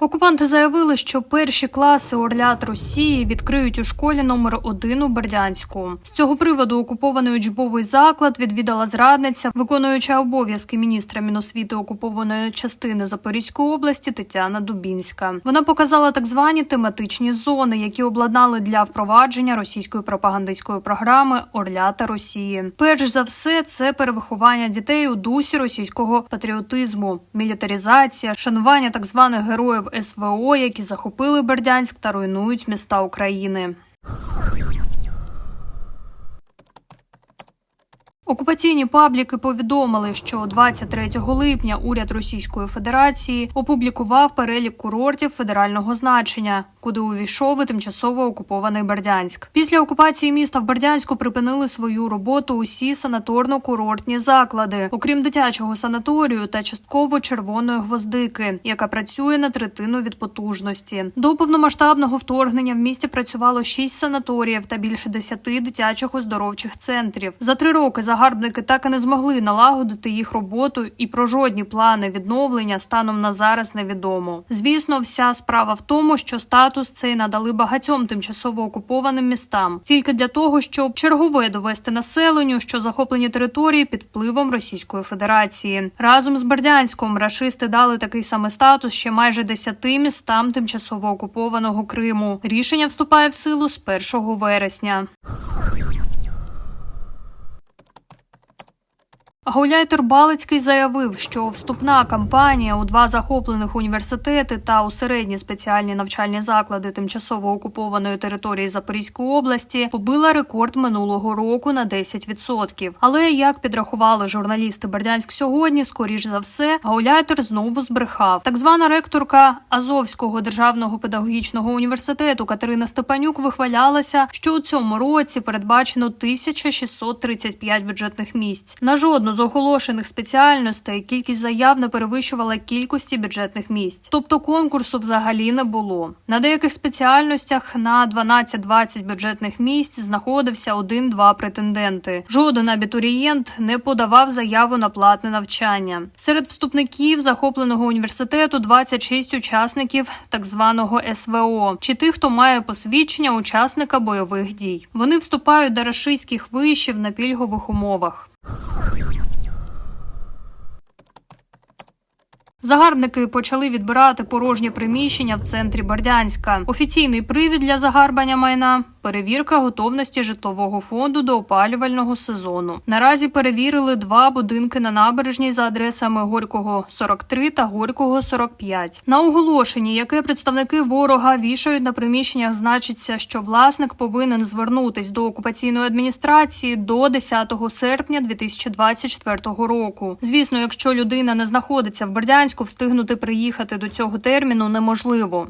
Окупанти заявили, що перші класи Орлят Росії відкриють у школі номер 1 у Бердянську. З цього приводу окупований учбовий заклад відвідала зрадниця, виконуюча обов'язки міністра Міносвіти окупованої частини Запорізької області Тетяна Дубінська. Вона показала так звані тематичні зони, які обладнали для впровадження російської пропагандистської програми Орлята Росії. Перш за все, це перевиховання дітей у дусі російського патріотизму, мілітаризація, шанування так званих героїв СВО, які захопили Бердянськ та руйнують міста України. Окупаційні пабліки повідомили, що 23 липня уряд Російської Федерації опублікував перелік курортів федерального значення, куди увійшов і тимчасово окупований Бердянськ. Після окупації міста в Бердянську припинили свою роботу усі санаторно-курортні заклади, окрім дитячого санаторію та частково червоної гвоздики, яка працює на третину від потужності. До повномасштабного вторгнення в місті працювало 6 санаторіїв та більше 10 дитячих оздоровчих центрів. За три роки загарбники так і не змогли налагодити їх роботу, і про жодні плани відновлення станом на зараз невідомо. Звісно, вся справа в тому, що статус цей надали багатьом тимчасово окупованим містам, тільки для того, щоб чергове довести населенню, що захоплені території під впливом Російської Федерації. Разом з Бердянськом рашисти дали такий самий статус ще майже десяти містам тимчасово окупованого Криму. Рішення вступає в силу з 1 вересня. Гауляйтер Балицький заявив, що вступна кампанія у два захоплених університети та у середні спеціальні навчальні заклади тимчасово окупованої території Запорізької області побила рекорд минулого року на 10%. Але як підрахували журналісти Бердянськ сьогодні, скоріш за все, Гауляйтер знову збрехав. Так звана ректорка Азовського державного педагогічного університету Катерина Степанюк вихвалялася, що у цьому році передбачено 1635 бюджетних місць. На жодну з оголошених спеціальностей кількість заяв не перевищувала кількості бюджетних місць, тобто конкурсу взагалі не було. На деяких спеціальностях на 12-20 бюджетних місць знаходився один-два претенденти. Жоден абітурієнт не подавав заяву на платне навчання. Серед вступників захопленого університету 26 учасників так званого СВО, чи тих, хто має посвідчення учасника бойових дій. Вони вступають до рашистських вишів на пільгових умовах. Загарбники почали відбирати порожні приміщення в центрі Бердянська. Офіційний привід для загарбання майна перевірка готовності житлового фонду до опалювального сезону. Наразі перевірили два будинки на набережній за адресами Горького 43 та Горького 45. На оголошенні, яке представники ворога вішають на приміщеннях, значиться, що власник повинен звернутись до окупаційної адміністрації до 10 серпня 2024 року. Звісно, якщо людина не знаходиться в Бердянську, встигнути приїхати до цього терміну неможливо.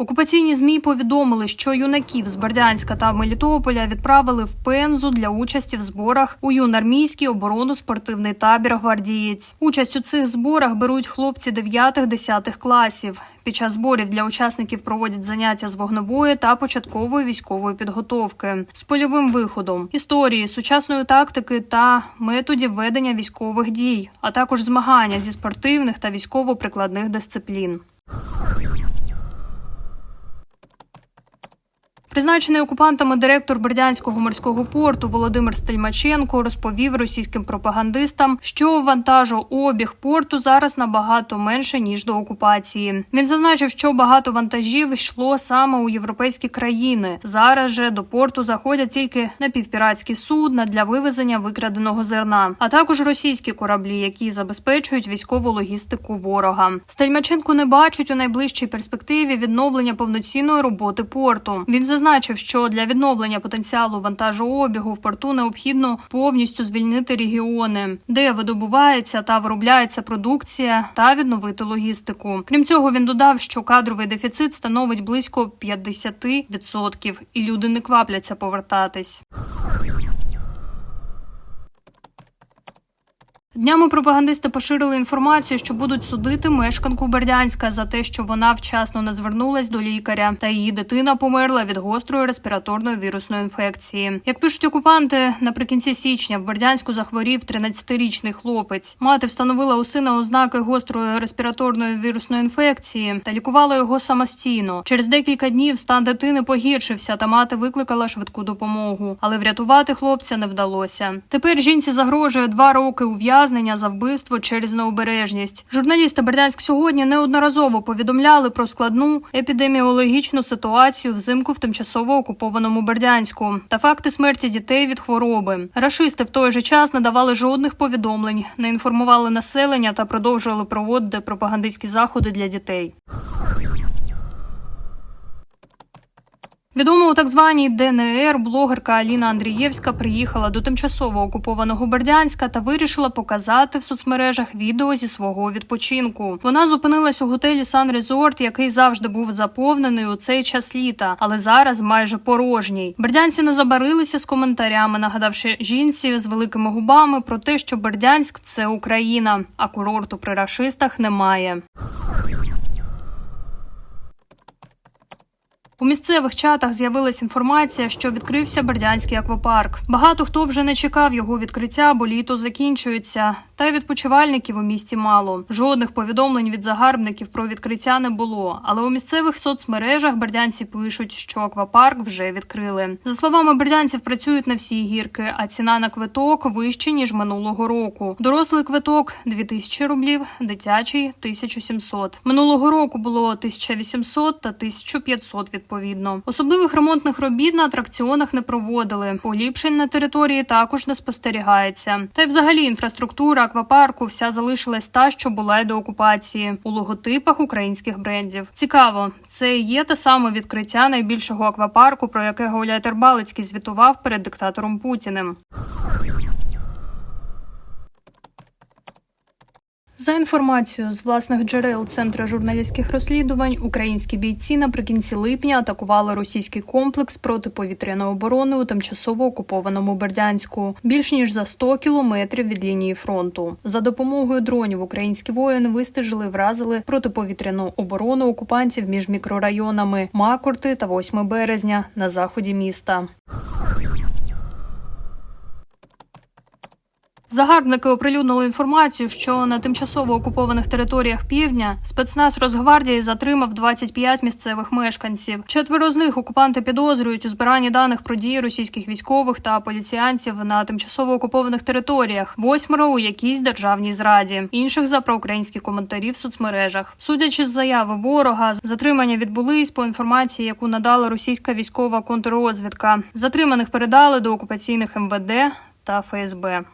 Окупаційні змі повідомили, що юнаків з Бердянська та Мелітополя відправили в Пензу для участі в зборах у юнармійський оборонно-спортивний табір Гвардієць. Участь у цих зборах беруть хлопці 9-10 класів. Під час зборів для учасників проводять заняття з вогневої та початкової військової підготовки з польовим виходом, історії, сучасної тактики та методів ведення військових дій, а також змагання зі спортивних та військово-прикладних дисциплін. Призначений окупантами директор Бердянського морського порту Володимир Стельмаченко розповів російським пропагандистам, що вантажообіг порту зараз набагато менше ніж до окупації. Він зазначив, що багато вантажів йшло саме у європейські країни. Зараз же до порту заходять тільки напівпіратські судна для вивезення викраденого зерна, а також російські кораблі, які забезпечують військову логістику ворога. Стельмаченко не бачить у найближчій перспективі відновлення повноцінної роботи порту. Він зазначив, що для відновлення потенціалу вантажообігу в порту необхідно повністю звільнити регіони, де видобувається та виробляється продукція, та відновити логістику. Крім цього, він додав, що кадровий дефіцит становить близько 50%, і люди не квапляться повертатись. Днями пропагандисти поширили інформацію, що будуть судити мешканку Бердянська за те, що вона вчасно не звернулась до лікаря, та її дитина померла від гострої респіраторної вірусної інфекції. Як пишуть окупанти, наприкінці січня в Бердянську захворів 13-річний хлопець. Мати встановила у сина ознаки гострої респіраторної вірусної інфекції та лікувала його самостійно. Через декілька днів стан дитини погіршився, та мати викликала швидку допомогу, але врятувати хлопця не вдалося. Тепер жінці загрожує два роки ув'язнення за вбивство через необережність. Журналісти Бердянськ сьогодні неодноразово повідомляли про складну епідеміологічну ситуацію взимку в тимчасово окупованому Бердянську та факти смерті дітей від хвороби. Рашисти в той же час не давали жодних повідомлень, не інформували населення та продовжували проводити пропагандистські заходи для дітей. Відома у так званій ДНР блогерка Аліна Андрієвська приїхала до тимчасово окупованого Бердянська та вирішила показати в соцмережах відео зі свого відпочинку. Вона зупинилась у готелі Сан Резорт, який завжди був заповнений у цей час літа, але зараз майже порожній. Бердянці не забарилися з коментарями, нагадавши жінці з великими губами про те, що Бердянськ це Україна, а курорту при рашистах немає. У місцевих чатах з'явилась інформація, що відкрився Бердянський аквапарк. Багато хто вже не чекав його відкриття, бо літо закінчується. Та й відпочивальників у місті мало. Жодних повідомлень від загарбників про відкриття не було. Але у місцевих соцмережах бердянці пишуть, що аквапарк вже відкрили. За словами бердянців, працюють на всі гірки, а ціна на квиток вища ніж минулого року. Дорослий квиток 2000 рублів, дитячий 1700. Минулого року було 1800 та 1500 відповідно. Особливих ремонтних робіт на атракціонах не проводили. Поліпшень на території також не спостерігається. Та й взагалі інфраструктура аквапарку вся залишилась та, що була й до окупації у логотипах українських брендів. Цікаво, це і є те саме відкриття найбільшого аквапарку, про яке Гауляйтер Балицький звітував перед диктатором Путіним. За інформацією з власних джерел Центру журналістських розслідувань, українські бійці наприкінці липня атакували російський комплекс протиповітряної оборони у тимчасово окупованому Бердянську більш ніж за 100 кілометрів від лінії фронту. За допомогою дронів українські воїни вистежили, вразили протиповітряну оборону окупантів між мікрорайонами Макурти та 8 березня на заході міста. Загарбники оприлюднили інформацію, що на тимчасово окупованих територіях півдня спецназ Росгвардії затримав 25 місцевих мешканців. Четверо з них окупанти підозрюють у збиранні даних про дії російських військових та поліціянців на тимчасово окупованих територіях. Восьмеро у якійсь державній зраді, інших за проукраїнські коментарі в соцмережах. Судячи з заяви ворога, затримання відбулись по інформації, яку надала російська військова контррозвідка. Затриманих передали до окупаційних МВД та ФСБ.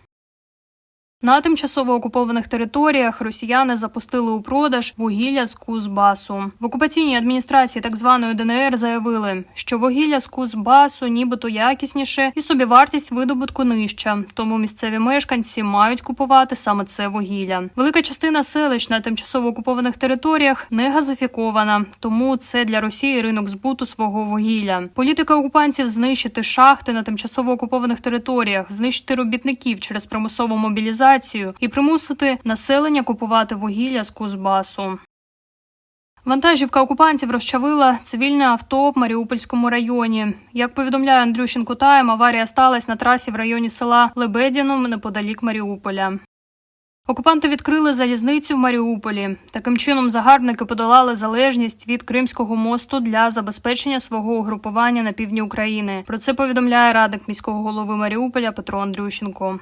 На тимчасово окупованих територіях росіяни запустили у продаж вугілля з Кузбасу. В окупаційній адміністрації так званої ДНР заявили, що вугілля з Кузбасу нібито якісніше і собівартість видобутку нижча. Тому місцеві мешканці мають купувати саме це вугілля. Велика частина селищ на тимчасово окупованих територіях не газифікована, тому це для Росії ринок збуту свого вугілля. Політика окупантів знищити шахти на тимчасово окупованих територіях, знищити робітників через примусову мобілізацію і примусити населення купувати вугілля з Кузбасу. Вантажівка окупантів розчавила цивільне авто в Маріупольському районі. Як повідомляє Андрющенко Тайм, аварія сталася на трасі в районі села Лебедіно неподалік Маріуполя. Окупанти відкрили залізницю в Маріуполі. Таким чином загарбники подолали залежність від Кримського мосту для забезпечення свого угрупування на півдні України. Про це повідомляє радник міського голови Маріуполя Петро Андрющенко.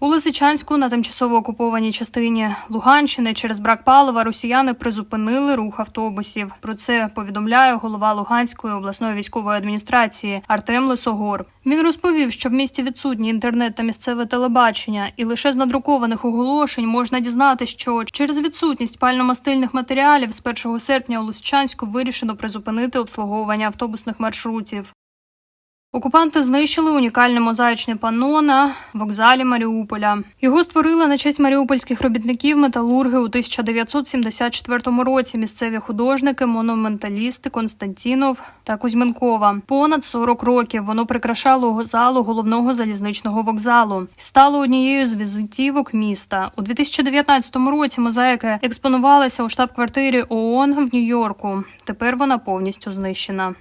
У Лисичанську на тимчасово окупованій частині Луганщини через брак палива росіяни призупинили рух автобусів. Про це повідомляє голова Луганської обласної військової адміністрації Артем Лисогор. Він розповів, що в місті відсутній інтернет та місцеве телебачення, і лише з надрукованих оголошень можна дізнати, що через відсутність пально-мастильних матеріалів з 1 серпня у Лисичанську вирішено призупинити обслуговування автобусних маршрутів. Окупанти знищили унікальне мозаїчне панно на вокзалі Маріуполя. Його створили на честь маріупольських робітників металурги у 1974 році. Місцеві художники, монументалісти Константінов та Кузьменкова. Понад 40 років воно прикрашало залу головного залізничного вокзалу. Стало однією з візитівок міста. У 2019 році мозаїка експонувалася у штаб-квартирі ООН в Нью-Йорку. Тепер вона повністю знищена.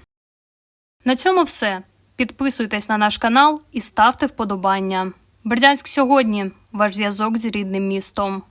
На цьому все. Підписуйтесь на наш канал і ставте вподобання. Бердянськ сьогодні ваш зв'язок з рідним містом.